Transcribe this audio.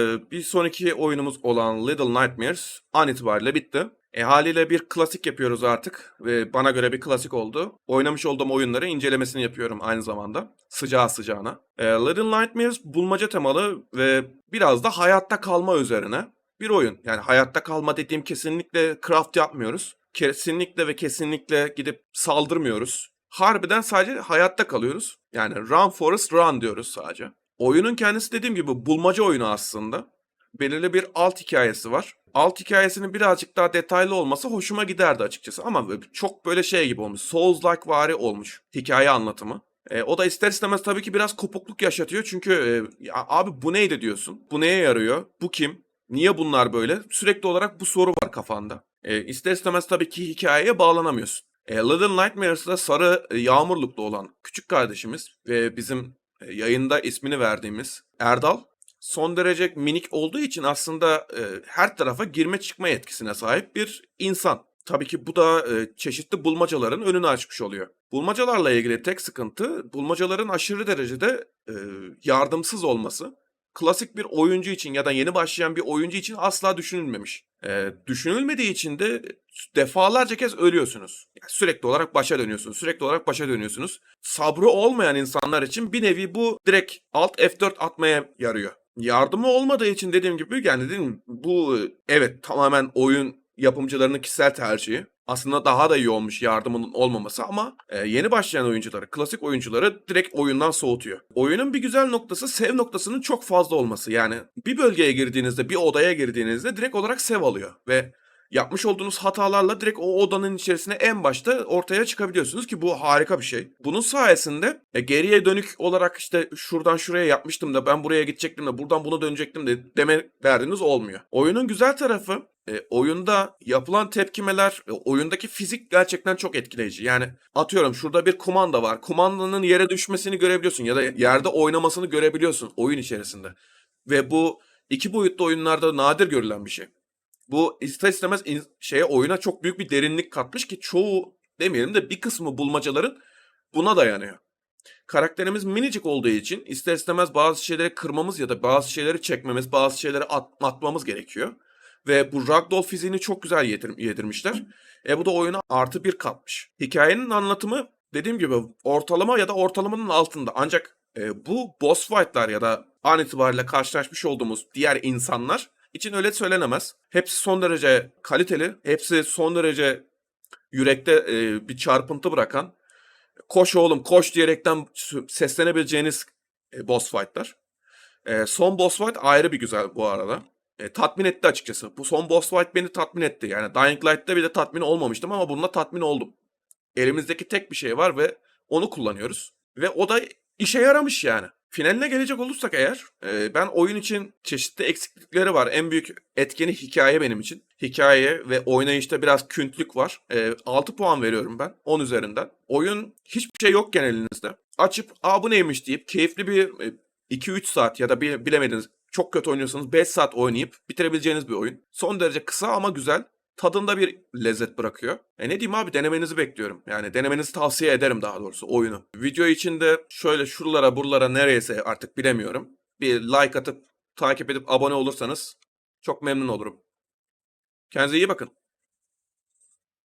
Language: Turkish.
Ee, bir sonraki oyunumuz olan Little Nightmares an itibariyle bitti. E, haliyle bir klasik yapıyoruz artık ve bana göre bir klasik oldu. Oynamış olduğum oyunları incelemesini yapıyorum aynı zamanda. Sıcağı sıcağına. E, Little Nightmares bulmaca temalı ve biraz da hayatta kalma üzerine bir oyun. Yani hayatta kalma dediğim kesinlikle craft yapmıyoruz. Kesinlikle ve kesinlikle gidip saldırmıyoruz. Harbiden sadece hayatta kalıyoruz. Yani run forest run diyoruz sadece. Oyunun kendisi dediğim gibi bulmaca oyunu aslında. Belirli bir alt hikayesi var. Alt hikayesinin birazcık daha detaylı olması hoşuma giderdi açıkçası. Ama çok böyle şey gibi olmuş. Souls-like vari olmuş hikaye anlatımı. E, o da ister istemez tabii ki biraz kopukluk yaşatıyor. Çünkü e, ya abi bu neydi diyorsun? Bu neye yarıyor? Bu kim? Niye bunlar böyle? Sürekli olarak bu soru var kafanda. E, ister istemez tabii ki hikayeye bağlanamıyorsun. E, Little Nightmares'da sarı e, yağmurluklu olan küçük kardeşimiz ve bizim yayında ismini verdiğimiz Erdal son derece minik olduğu için aslında e, her tarafa girme çıkma yetkisine sahip bir insan. Tabii ki bu da e, çeşitli bulmacaların önünü açmış oluyor. Bulmacalarla ilgili tek sıkıntı bulmacaların aşırı derecede e, yardımsız olması. Klasik bir oyuncu için ya da yeni başlayan bir oyuncu için asla düşünülmemiş. E, düşünülmediği için de defalarca kez ölüyorsunuz. Sürekli olarak başa dönüyorsunuz. Sürekli olarak başa dönüyorsunuz. Sabrı olmayan insanlar için bir nevi bu direkt alt F4 atmaya yarıyor. Yardımı olmadığı için dediğim gibi yani dedim bu evet tamamen oyun yapımcılarının kişisel tercihi. Aslında daha da iyi olmuş yardımının olmaması ama e, yeni başlayan oyuncuları, klasik oyuncuları direkt oyundan soğutuyor. Oyunun bir güzel noktası sev noktasının çok fazla olması. Yani bir bölgeye girdiğinizde, bir odaya girdiğinizde direkt olarak sev alıyor ve yapmış olduğunuz hatalarla direkt o odanın içerisine en başta ortaya çıkabiliyorsunuz ki bu harika bir şey. Bunun sayesinde e, geriye dönük olarak işte şuradan şuraya yapmıştım da ben buraya gidecektim de buradan bunu dönecektim de deme derdiniz olmuyor. Oyunun güzel tarafı e, oyunda yapılan tepkimeler, e, oyundaki fizik gerçekten çok etkileyici. Yani atıyorum şurada bir kumanda var. Kumandanın yere düşmesini görebiliyorsun ya da yerde oynamasını görebiliyorsun oyun içerisinde. Ve bu iki boyutlu oyunlarda nadir görülen bir şey. Bu ister istemez şeye oyuna çok büyük bir derinlik katmış ki çoğu demeyelim de bir kısmı bulmacaların buna dayanıyor. Karakterimiz minicik olduğu için ister istemez bazı şeyleri kırmamız ya da bazı şeyleri çekmemiz, bazı şeyleri at- atmamız gerekiyor. Ve bu ragdoll fiziğini çok güzel yedir- yedirmişler. E bu da oyuna artı bir katmış. Hikayenin anlatımı dediğim gibi ortalama ya da ortalamanın altında. Ancak e, bu boss fight'lar ya da an itibariyle karşılaşmış olduğumuz diğer insanlar için öyle söylenemez. Hepsi son derece kaliteli, hepsi son derece yürekte e, bir çarpıntı bırakan, koş oğlum koş diyerekten seslenebileceğiniz e, boss fight'lar. E, son boss fight ayrı bir güzel bu arada. E, tatmin etti açıkçası. Bu son boss fight beni tatmin etti. Yani Dying Light'ta bile tatmin olmamıştım ama bununla tatmin oldum. Elimizdeki tek bir şey var ve onu kullanıyoruz. Ve o da işe yaramış yani. Finaline gelecek olursak eğer e, ben oyun için çeşitli eksiklikleri var. En büyük etkeni hikaye benim için. Hikaye ve oynayışta biraz küntlük var. E, 6 puan veriyorum ben 10 üzerinden. Oyun hiçbir şey yokken elinizde. Açıp aa bu neymiş deyip keyifli bir e, 2-3 saat ya da bilemediniz çok kötü oynuyorsanız 5 saat oynayıp bitirebileceğiniz bir oyun. Son derece kısa ama güzel. Tadında bir lezzet bırakıyor. E ne diyeyim abi denemenizi bekliyorum. Yani denemenizi tavsiye ederim daha doğrusu oyunu. Video içinde şöyle şuralara buralara nereyse artık bilemiyorum. Bir like atıp takip edip abone olursanız çok memnun olurum. Kendinize iyi bakın.